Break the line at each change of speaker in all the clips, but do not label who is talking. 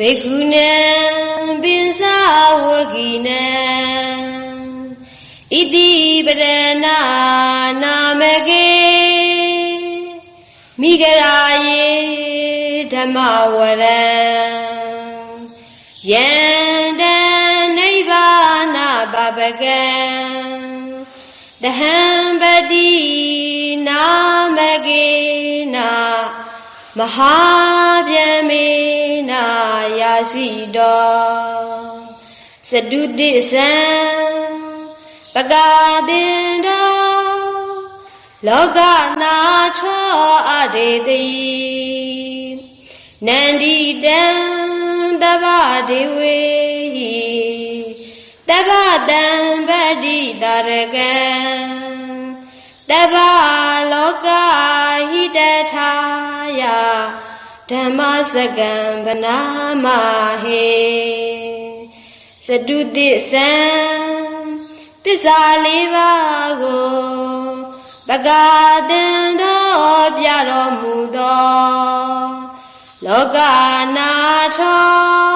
ဘေကုဏံပင်စဝဂိနံဣတိပရဏနာမကေမိဂရာယေဓမ္မဝရံယန္တနိဗ္ဗာနပပကံတဟံပတိနာ မဟာဗျမေနာယာစီတော်စတုတိသံပကာတင်တော်လောကနာထောအဒေတိနန္ဒီတံတဗ္ဗဒေဝေဟိတဗ္ဗတံပတိတာရကံတဗ္ဗလောကဟိတထာယ ဓမ္မစကံဗနာမဟေစတုတိသံသစ္စာလေးပါးကိုပကာတန်တော်ပြတော်မူသောလောကနာထော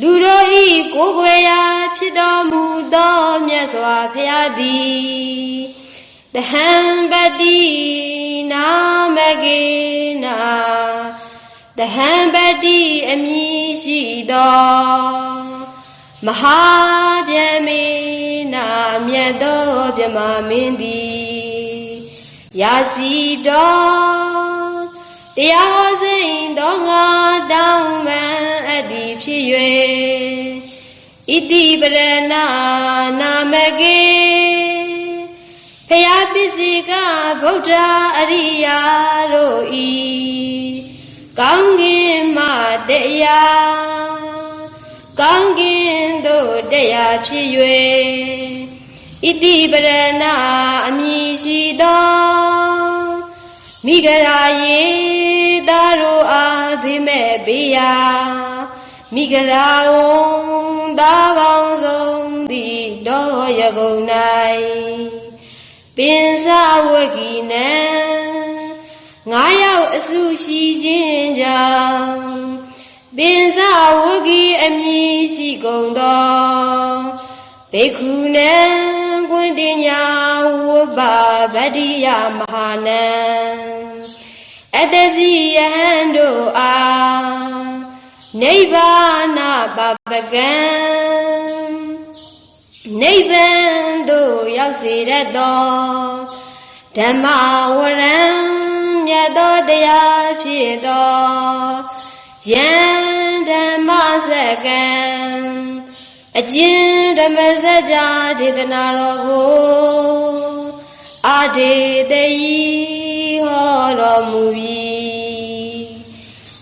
လူတို့ဤကိုယ်ွယ်ရာဖြစ်တော်မူသောမြတ်စွာဘုရားသည် တဟံပတိနာမကေနာတဟံပတိအမည်ရှိသောမဟာဗျမေနာမြတ်သောဗြဟ္မာမင်းသည်ရာစီတော်တရားဟောစိန်သောငါတောင်းပန်အပ်သည်ဖြစ်၍ဣတိပရဏနာမကေ ဖယားပစ္စည်းကဗုဒ္ဓအရိယာတို့ဤကောင်းကင်မှတရားကောင်းကင်သို့တရားဖြစ်၍ဣတိပရဏအမည်ရှိသောမိဂရာယေသာတို့အားဖိမဲ့ပေးရာမိဂရာဝံသာပေါင်းစုံသည်တော်ရကုန်၌ ပင်စဝဂီနံငါးယောက်အစုရှိခြင်းကြောင့်ပင်စဝဂီအမည်ရှိကုန်သောဘေခုနံကွင်တင်ညာဝဘဗတ္တိယမဟာနံအတ္တစီယဟံတို့အားနိဗ္ဗာနပပကံ နိဗ္ဗာန်သို့ရောက်စေတတ်သောဓမ္မဝရံမြတ်သောတရားဖြစ်သောယံဓမ္မစကံအကျဉ်ဓမ္မစကြာဒေသနာတော်ကိုအာဒေတယီဟောတော်မူပြီ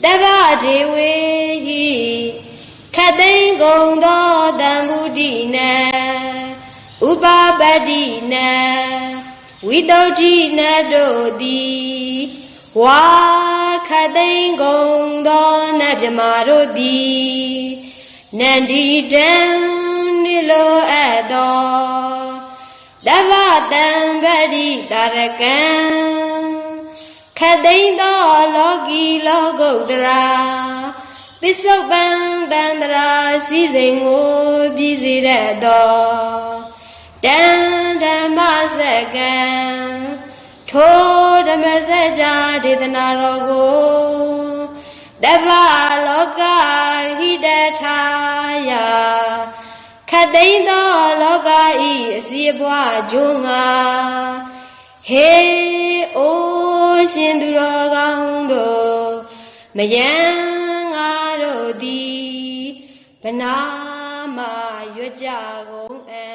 တဗ္ဗဒေဝေဟိခတ်သိမ်း ကုန်သောတံဗုဒ္ဓိနံဥပပတ္တိနံဝိတုဒ္ဓိနတို့သည်ဝါခတ်သိမ်းကုန်သောနတ်မြမာတို့သည်နန္ဒီတံနိလိုအပ်သောတဗ္ဗတံပတိတာရကံခတ်သိမ်းသောလောကီလောကုတ္တရာ ပစ္စုပန်တန္တရာစည်းစိမ်ကိုပြည်စေတတ်သောတံဓမ္မစကံထိုဓမ္မစကြာဒေသနာတော်ကိုတဗ္ဗလောကဟိတထာယခတ်သိမ်းသောလောကဤအစီအပွားဂျုံငါဟေအိုရှင်သူတော်ကောင်းတို့မယံငါတို့သည် ဗနာမရွကြကုန်အံ